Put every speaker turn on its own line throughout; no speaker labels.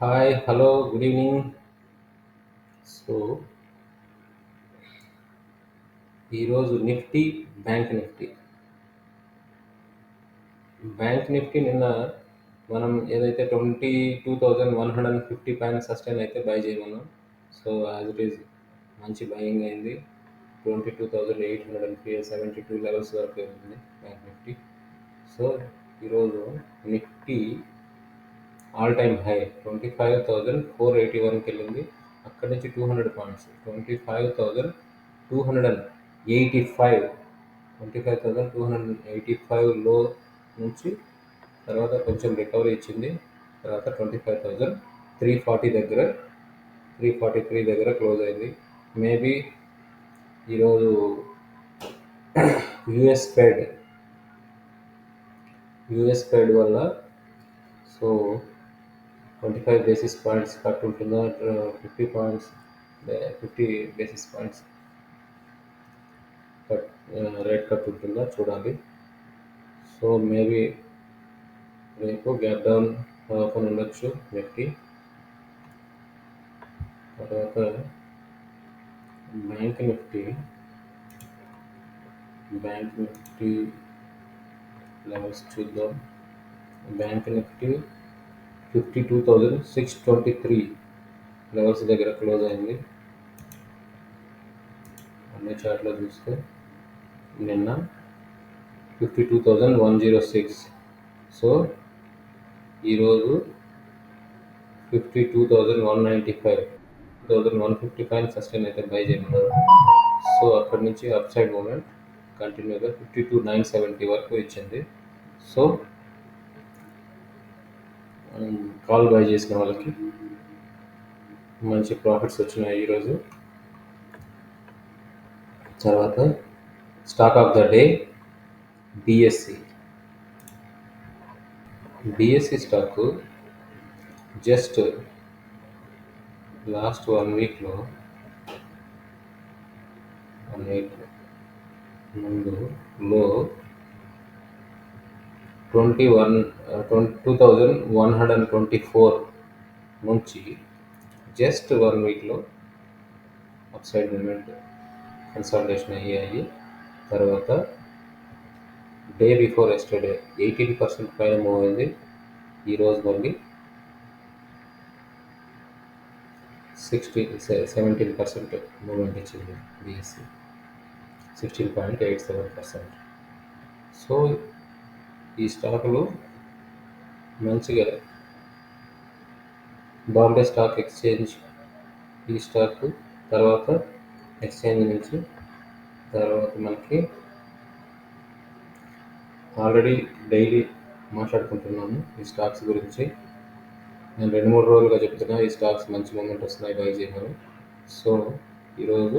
Hi hello good evening so ఈరోజు Nifty bank Nifty. Bank Nifty నిన్న మనం ఏదైతే twenty two thousand one hundred and fifty పైన sustain అయితే బై చేయమన్నాం. సో యాజ్ ఇట్ ఈస్ మంచి బయింగ్ అయింది. Twenty two thousand eight hundred and seventy two levels వరకు వెళ్ళింది బ్యాంక్ నిఫ్టీ. సో ఈరోజు Nifty all time high twenty five thousand four eighty వన్కి వెళ్ళింది అక్కడి నుంచి two hundred points twenty five thousand two hundred and eighty five twenty five thousand two hundred and eighty ఫైవ్లో నుంచి తర్వాత కొంచెం రికవరీ ఇచ్చింది. తర్వాత twenty five thousand three forty దగ్గర త్రీ ఫార్టీ త్రీ దగ్గర క్లోజ్ అయింది. మేబీ ఈరోజు యుఎస్ ఫెడ్ యుఎస్ ఫెడ్ వల్ల so twenty five basis points cut ఉంటుందా fifty points fifty basis points cut rate cut ఉంటుందా చూడాలి సో మేబీ రేపు గ్యాప్ డౌన్ ఓపెన్ ఉండొచ్చు నిఫ్టీ తర్వాత bank Nifty bank Nifty levels చూద్దాం bank Nifty fifty two thousand six twenty three levels దగ్గర close అయింది. అన్ని చార్ట్లో చూస్తే నిన్న fifty two thousand one zero six. So ఈరోజు fifty two thousand one ninety five. Two thousand one fifty five sustain అయితే buy చేయమన్నారు సో అక్కడి నుంచి అప్ సైడ్ మూమెంట్ కంటిన్యూగా ఫిఫ్టీ టూ నైన్ సెవెంటీ వరకు ఇచ్చింది. సో కాల్ బై చేసిన వాళ్ళకి మంచి ప్రాఫిట్స్ వచ్చినాయి ఈరోజు. తర్వాత stock of the day BSE BSE stock just last one వీక్లో వన్ వీక్ ముందు low twenty one twenty two thousand one hundred and twenty four నుంచి జస్ట్ వన్ వీక్లో అప్ సైడ్ మూమెంట్ కన్సల్టేషన్ అయ్యాయి. తర్వాత day before yesterday eighteen percent పైన move అయింది. ఈరోజు మళ్ళీ సిక్స్టీన్ సెవెంటీన్ పర్సెంట్ మూమెంట్ ఇచ్చింది BSE. Sixteen point eight seven percent. So ఈ స్టాకులు మంచిగా బాంబే స్టాక్ ఎక్స్చేంజ్ ఈ స్టాక్ తర్వాత ఎక్స్చేంజ్ నుంచి తర్వాత మనకి ఆల్రెడీ డైలీ మాట్లాడుకుంటున్నాము ఈ స్టాక్స్ గురించి. నేను రెండు మూడు రోజులుగా చెప్తున్నా ఈ స్టాక్స్ మంచి మూమెంట్ వస్తున్నాయి బై చేయమని సో ఈరోజు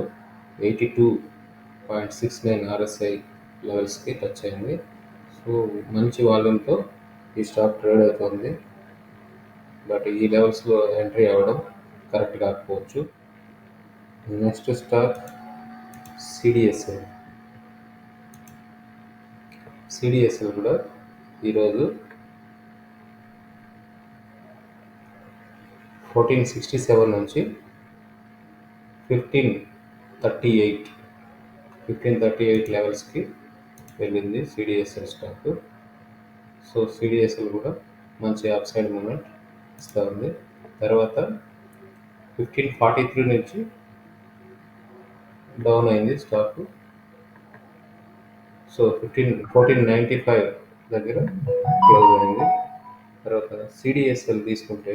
eighty two point six nine RSI లెవెల్స్కి touch అయింది. మంచి వాల్యూమ్తో ఈ స్టాక్ ట్రేడ్ అవుతుంది. బట్ ఈ లెవెల్స్లో ఎంట్రీ అవ్వడం కరెక్ట్ కాకపోవచ్చు. Next stock CDSL. సిడిఎస్ఎల్ కూడా ఈరోజు ఫోర్టీన్ సిక్స్టీ సెవెన్ నుంచి fifteen thirty eight fifteen thirty eight లెవెల్స్కి వెళ్ళింది సిడిఎస్ఎల్ స్టాక్ సో సిడిఎస్ఎల్ కూడా మంచి అప్ సైడ్ మూమెంట్ ఇస్తూ ఉంది. తర్వాత ఫిఫ్టీన్ ఫార్టీ త్రీ నుంచి డౌన్ అయింది stock so fifteen fourteen ninety five దగ్గర క్లోజ్ అయింది. తర్వాత సిడిఎస్ఎల్ తీసుకుంటే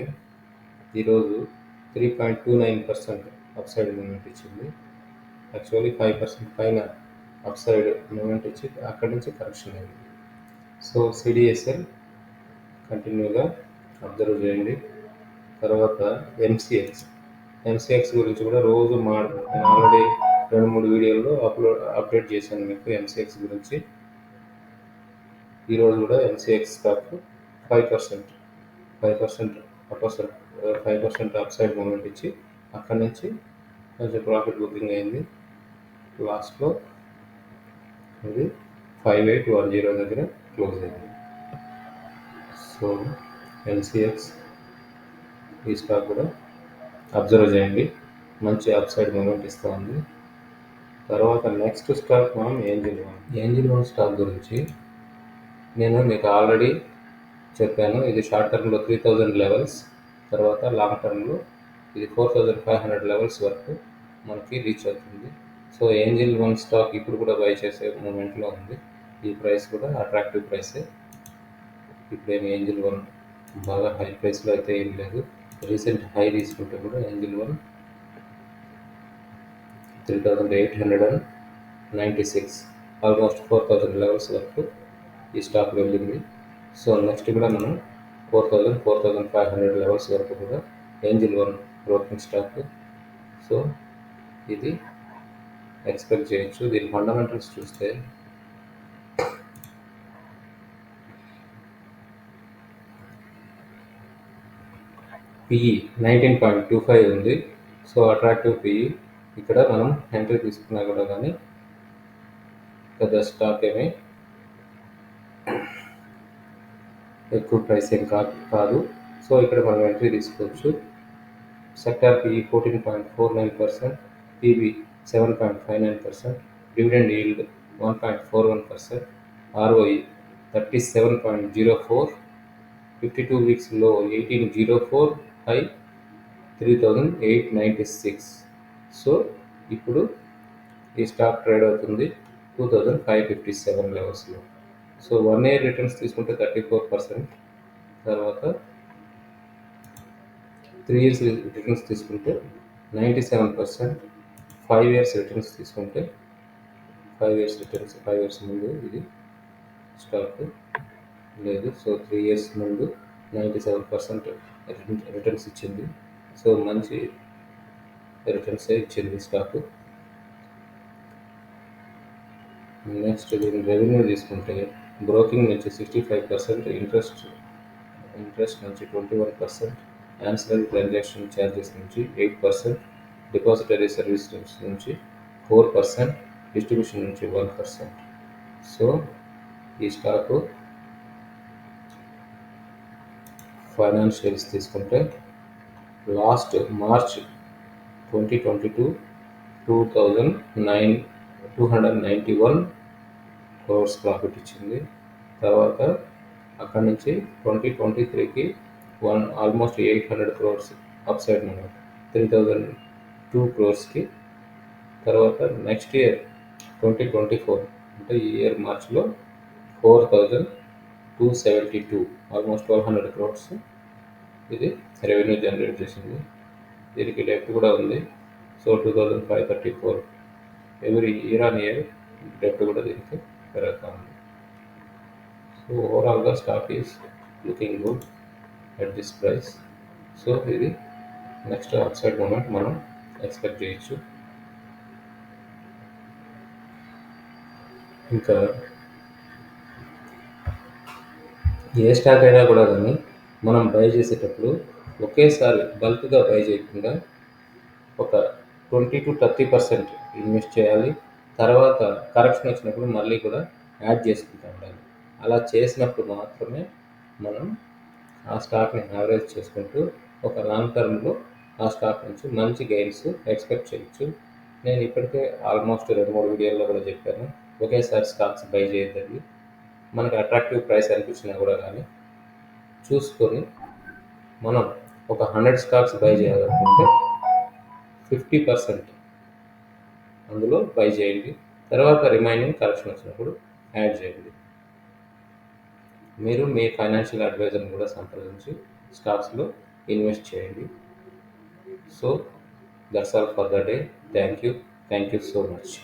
ఈరోజు three point two nine percent upside moment ఇచ్చింది. యాక్చువల్లీ ఫైవ్ పర్సెంట్ పైన అప్ సైడ్ మూమెంట్ ఇచ్చి అక్కడి నుంచి కరెక్షన్ అయింది. సో సిడిఎస్ఎల్ కంటిన్యూగా అబ్జర్వ్ చేయండి. తర్వాత ఎంసీఎక్స్ ఎంసీఎక్స్ గురించి కూడా రోజు మా నేను ఆల్రెడీ రెండు మూడు వీడియోల్లో అప్లోడ్ అప్డేట్ చేశాను మీకు ఎంసీఎక్స్ గురించి. ఈరోజు కూడా MCX stock five percent five percent percent five percent upside moment ఇచ్చి అక్కడి నుంచి కొంచెం ప్రాఫిట్ బుకింగ్ అయింది. లాస్ట్లో ఇది ఫైవ్ ఎయిట్ వన్ జీరో దగ్గర క్లోజ్ అయింది. సో ఎల్సిఎక్స్ ఈ స్టాక్ కూడా అబ్జర్వ్ చేయండి. మంచి అప్ సైడ్ మూమెంట్ ఇస్తూ ఉంది తర్వాత నెక్స్ట్ స్టాక్ మనం Angel One. Angel One stock గురించి నేను మీకు ఆల్రెడీ చెప్పాను. ఇది షార్ట్ టర్మ్లో త్రీ థౌజండ్ లెవెల్స్ తర్వాత లాంగ్ టర్మ్లో ఇది four thousand five hundred levels వరకు మనకి రీచ్ అవుతుంది. సో ఏంజిల్ వన్ స్టాక్ ఇప్పుడు కూడా బై చేసే మూమెంట్లో ఉంది. ఈ ప్రైస్ కూడా అట్రాక్టివ్ ప్రైసే ఇప్పుడేమి ఏంజిల్ వన్ బాగా హై ప్రైస్లో అయితే ఏం లేదు. రీసెంట్ హై తీసుకుంటే కూడా Angel One three thousand eight hundred and ninety six almost four thousand levels వరకు ఈ స్టాక్ వెళ్ళింది. సో నెక్స్ట్ కూడా మనం four thousand four thousand five hundred levels వరకు కూడా Angel One broking stock so ఇది ఎక్స్పెక్ట్ చేయొచ్చు. దీని ఫండమెంటల్స్ చూస్తే PE nineteen point two five ఉంది. సో అట్రాక్టివ్ పిఈ ఇక్కడ మనం ఎంట్రీ తీసుకున్నా కూడా కానీ పెద్ద స్టాక్ ఏమి ఎక్కువ ప్రైస్ ఏం కాదు కాదు. సో ఇక్కడ మనం ఎంట్రీ తీసుకోవచ్చు. Sector PE fourteen point four nine percent PB seven point five nine percent dividend yield one point four one percent ROE thirty seven point zero four fifty two వీక్స్లో eighteen zero four high three thousand eight ninety six. So ఇప్పుడు ఈ stock trade అవుతుంది two thousand five fifty seven లెవెల్స్లో so one year returns తీసుకుంటే thirty four percent తర్వాత three years returns తీసుకుంటే ninety seven percent five years returns తీసుకుంటే five years returns five years ముందు ఇది స్టాక్ లేదు సో త్రీ ఇయర్స్ ముందు నైంటీ సెవెన్ పర్సెంట్ రిటర్న్స్ ఇచ్చింది. సో మంచి రిటర్న్స్ ఇచ్చింది స్టాక్ నెక్స్ట్ దీని రెవెన్యూ తీసుకుంటే బ్రోకింగ్ నుంచి sixty five percent interest interest నుంచి twenty one percent ancillary transaction charges నుంచి ఎయిట్ పర్సెంట్ డిపాజిటరీ సర్వీస్ నుంచి ఫోర్ పర్సెంట్ డిస్ట్రిబ్యూషన్ నుంచి వన్ పర్సెంట్. సో ఈ స్టాకు ఫైనాన్షియల్స్ తీసుకుంటే last March twenty twenty two two thousand nine two hundred ninety one crores profit ఇచ్చింది. తర్వాత అక్కడి నుంచి twenty twenty త్రీకి one almost eight hundred crores upside అనమాట త్రీ థౌజండ్ టూ క్రోర్స్కి తర్వాత next year twenty twenty four అంటే ఈ ఇయర్ మార్చ్లో four thousand two seventy two almost twelve hundred crores ఇది రెవెన్యూ జనరేట్ చేసింది. దీనికి డెప్త్ కూడా ఉంది. So two thousand five thirty four every year on year depth కూడా దీనికి పెరుగుతూ ఉంది. సో ఓవరాల్గా stock is looking good at this price. So ఇది నెక్స్ట్ అప్సైడ్ మూమెంట్ మనం ఎక్స్పెక్ట్ చేయొచ్చు. ఇంకా ఏ స్టాక్ అయినా కూడా కానీ మనం బై చేసేటప్పుడు ఒకేసారి బల్క్గా బై చేయకుండా ఒక twenty to thirty percent invest చేయాలి. తర్వాత కరెక్షన్ వచ్చినప్పుడు మళ్ళీ కూడా యాడ్ చేసుకుంటూ ఉండాలి. అలా చేసినప్పుడు మాత్రమే మనం ఆ స్టాక్ని యావరేజ్ చేసుకుంటూ ఒక లాంగ్ టర్మ్లో ఆ స్టాక్ నుంచి మంచి గెయిన్స్ ఎక్స్పెక్ట్ చేయొచ్చు. నేను ఇప్పటికే ఆల్మోస్ట్ రెండు మూడు వీడియోల్లో కూడా చెప్పాను. ఒకేసారి స్టాక్స్ బై చేయొద్దండి. మనకి అట్రాక్టివ్ ప్రైస్ అనిపించినా కూడా కానీ చూసుకొని మనం ఒక హండ్రెడ్ స్టాక్స్ బై చేయాలనుకుంటే ఫిఫ్టీ పర్సెంట్ అందులో బై చేయండి. తర్వాత రిమైనింగ్ కరెక్షన్ వచ్చినప్పుడు యాడ్ చేయండి. మీరు మీ ఫైనాన్షియల్ అడ్వైజర్ని కూడా సంప్రదించి స్టాక్స్లో ఇన్వెస్ట్ చేయండి. So that's all for the day. Thank you. Thank you so much.